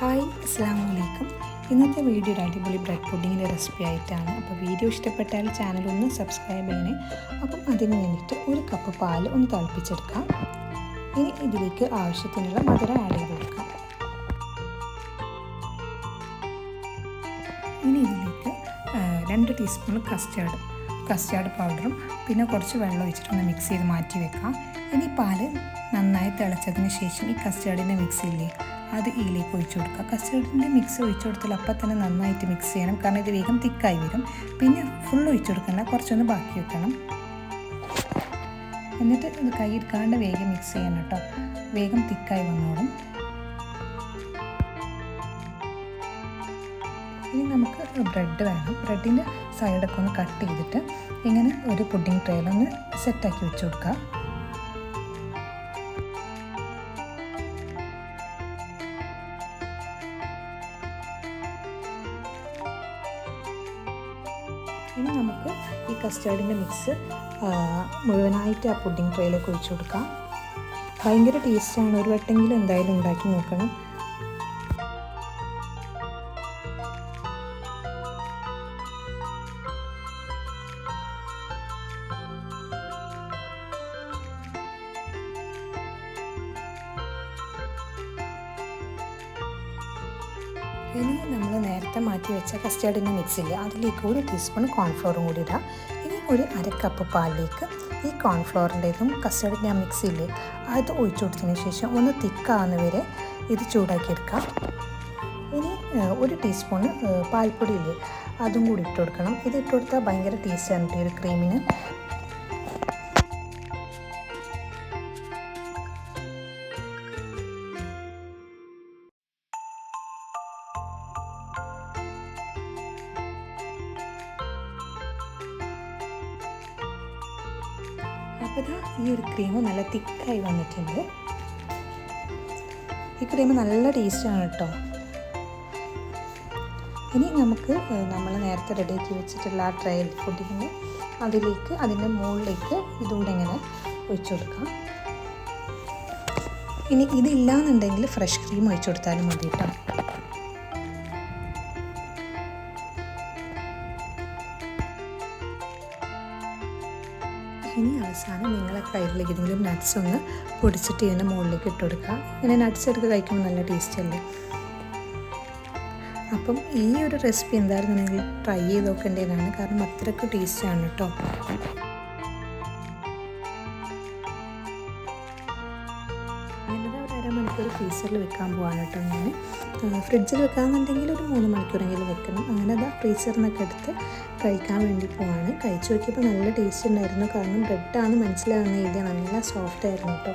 Hi അസ്സാം വലൈക്കും ഇന്നത്തെ വീഡിയോ ഒരു അടിപൊളി ബ്രെഡ് പുഡിങ്ങിന്റെ റെസിപ്പി ആയിട്ടാണ്. അപ്പോൾ വീഡിയോ ഇഷ്ടപ്പെട്ടാൽ ചാനൽ ഒന്ന് സബ്സ്ക്രൈബ് ചെയ്യണേ. അപ്പം അതിന് വേണ്ടിയിട്ട് ഒരു കപ്പ് പാൽ ഒന്ന് തിളപ്പിച്ചെടുക്കാം. ഇനി ഇതിലേക്ക് ആവശ്യത്തിനുള്ള മധുരം ആഡ് ചെയ്ത് കൊടുക്കാം. ഇനി ഇതിലേക്ക് രണ്ട് ടീസ്പൂൺ കസ്റ്റാർഡ് കസ്റ്റാർഡ് പൗഡറും പിന്നെ കുറച്ച് വെള്ളം ഒഴിച്ചിട്ടൊന്ന് മിക്സ് ചെയ്ത് മാറ്റി വെക്കാം. ഇനി പാൽ നന്നായി തിളച്ചതിന് ശേഷം ഈ കസ്റ്റാർഡിന്റെ മിക്സ് ഇല്ലേ അത് ഇതിലേക്ക് ഒഴിച്ചു കൊടുക്കുക. കസ്റ്റാർഡിന്റെ മിക്സ് ഒഴിച്ചു കൊടുത്താൽ അപ്പം തന്നെ നന്നായിട്ട് മിക്സ് ചെയ്യണം. കാരണം ഇത് വേഗം തിക്കായി വരും. പിന്നെ ഫുൾ ഒഴിച്ചു കൊടുക്കണ്ട കുറച്ചൊന്ന് ബാക്കി വെക്കണം. എന്നിട്ട് ഇത് കൈ എടുക്കാണ്ട് വേഗം മിക്സ് ചെയ്യണം കേട്ടോ. വേഗം തിക്കായി വന്നോളും. ഇനി നമുക്ക് ബ്രെഡ് വേണം. ബ്രെഡിന്റെ സൈഡൊക്കെ ഒന്ന് കട്ട് ചെയ്തിട്ട് ഇങ്ങനെ ഒരു പുഡിംഗ് ട്രേയിലൊന്ന് സെറ്റാക്കി വെച്ച് കൊടുക്കുക ഇനി നമുക്ക് ഈ കസ്റ്റേർഡിന്റെ മിക്സ് മുഴുവനായിട്ട് ആ പുഡിംഗ് ട്രേയിലേക്ക് ഒഴിച്ചു കൊടുക്കാം. ഭയങ്കര ടേസ്റ്റാണ് ഒരു വട്ടെങ്കിലും എന്തായാലും ഉണ്ടാക്കി നോക്കണം. ഇനി നമ്മൾ നേരത്തെ മാറ്റി വെച്ച കസ്റ്റേർഡിന്റെ മിക്സിൽ അതിലേക്ക് ഒരു ടീസ്പൂൺ കോൺഫ്ലോറും കൂടി ഇടാം. ഇനി ഒരു അര കപ്പ് പാലിലേക്ക് ഈ കോൺഫ്ലോറിന്റെതും കസ്റ്റേർഡിന്റെ ആ മിക്സിയിൽ അത് ഒഴിച്ചു കൊടുത്തതിന് ശേഷം ഒന്ന് തിക്കാവുന്ന വരെ ഇത് ചൂടാക്കിയെടുക്കാം ഇനി ഒരു ടീസ്പൂൺ പാൽപ്പൊടിയിൽ അതും കൂടി ഇട്ട് കൊടുക്കണം. ഇത് ഇട്ട് കൊടുത്താൽ ഭയങ്കര കേട്ടോ ഈ ഒരു ക്രീമിന് അപ്പോൾ ഇതാ ഈ ഒരു ക്രീം നല്ല തിക്കായി വന്നിട്ടുണ്ട്. ഈ ക്രീം നല്ല ടേസ്റ്റാണ് കേട്ടോ. ഇനി നമുക്ക് നമ്മൾ നേരത്തെ റെഡി ആക്കി വെച്ചിട്ടുള്ള ആ ട്രയൽ ഫുഡിങ്ങിന് അതിലേക്ക് അതിന്റെ മുകളിലേക്ക് ഇതുകൂടെ ഇങ്ങനെ ഒഴിച്ചു കൊടുക്കാം. ഇനി ഇതില്ലാന്നുണ്ടെങ്കിൽ ഫ്രഷ് ക്രീം ഒഴിച്ചു കൊടുത്താലും മതി കേട്ടോ. ഇനി അവസാനം നിങ്ങളെ കയ്യിലേക്ക് ഏതെങ്കിലും നട്ട്സ് ഒന്ന് പൊടിച്ചിട്ട് ഇതിന്റെ മുകളിലേക്ക് ഇട്ട് കൊടുക്കുക. ഇങ്ങനെ നട്ട്സ് എടുത്ത് കഴിക്കുമ്പോൾ നല്ല ടേസ്റ്റ് അല്ലേ? അപ്പം ഈ ഒരു റെസിപ്പി എന്തായാലും നിങ്ങൾ ട്രൈ ചെയ്ത് നോക്കേണ്ടതാണ്. കാരണം അത്രയ്ക്ക് ടേസ്റ്റാണ് കേട്ടോ അരമണിക്കൂർ ഫ്രീസറിൽ വെക്കാൻ പോകാനായിട്ട് ഞാൻ ഫ്രിഡ്ജിൽ വെക്കാമെന്നുണ്ടെങ്കിൽ ഒരു മൂന്ന് മണിക്കൂറെങ്കിലും വെക്കണം. അങ്ങനെ അതാ ഫ്രീസറിൽ നിന്നൊക്കെ എടുത്ത് കഴിക്കാൻ വേണ്ടി പോവാണ്. കഴിച്ചു നോക്കിയപ്പോൾ നല്ല ടേസ്റ്റ് ഉണ്ടായിരുന്നു. കാരണം ബ്രെഡാണ് മനസ്സിലാകുന്നില്ല നല്ല സോഫ്റ്റ് ആയിരുന്നു കേട്ടോ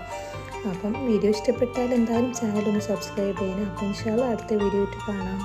അപ്പം വീഡിയോ ഇഷ്ടപ്പെട്ടാൽ എന്തായാലും ചാനൽ ഒന്ന് സബ്സ്ക്രൈബ് ചെയ്യണം. അപ്പം ഇൻഷാല്ല അടുത്ത വീഡിയോ ഇട്ട് കാണാം.